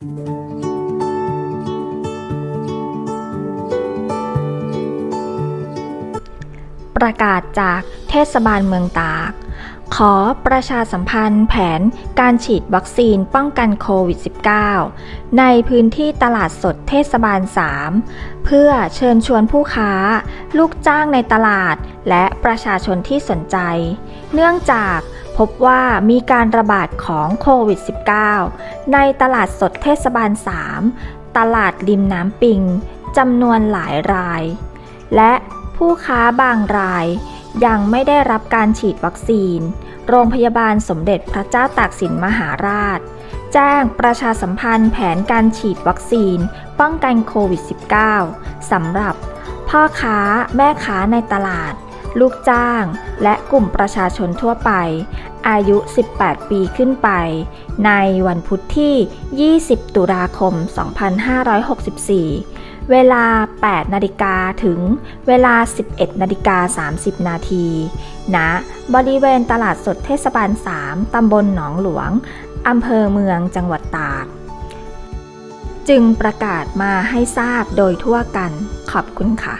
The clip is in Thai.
ประกาศจากเทศบาลเมืองตาก ขอประชาสัมพันธ์แผนการฉีดวัคซีนป้องกันโควิด -19 ในพื้นที่ตลาดสดเทศบาล 3 เพื่อเชิญชวนผู้ค้า ลูกจ้างในตลาด และประชาชนที่สนใจ เนื่องจาก พบว่ามีการระบาดของโควิด -19 ในตลาดสดเทศบาล 3 ตลาดริมน้ำปิงจำนวนหลายราย และผู้ค้าบางรายยังไม่ได้รับการฉีดวัคซีน โรงพยาบาลสมเด็จพระเจ้าตากสินมหาราช แจ้งประชาสัมพันธ์แผนการฉีดวัคซีน ป้องกันโควิด -19 สำหรับพ่อค้าแม่ค้าในตลาด ลูกจ้าง และกลุ่มประชาชนทั่วไป อายุ 18 ปีขึ้นไป ในวันพุธที่ 20 ตุลาคม 2564 เวลา 8 นาฬิกาถึงเวลา 11 นาฬิกา 30 นาทีณบริเวณตลาดสดเทศบาล 3 ตำบลหนองหลวง อำเภอเมืองจังหวัดตากจึงประกาศมาให้ทราบโดยทั่วกัน ขอบคุณค่ะ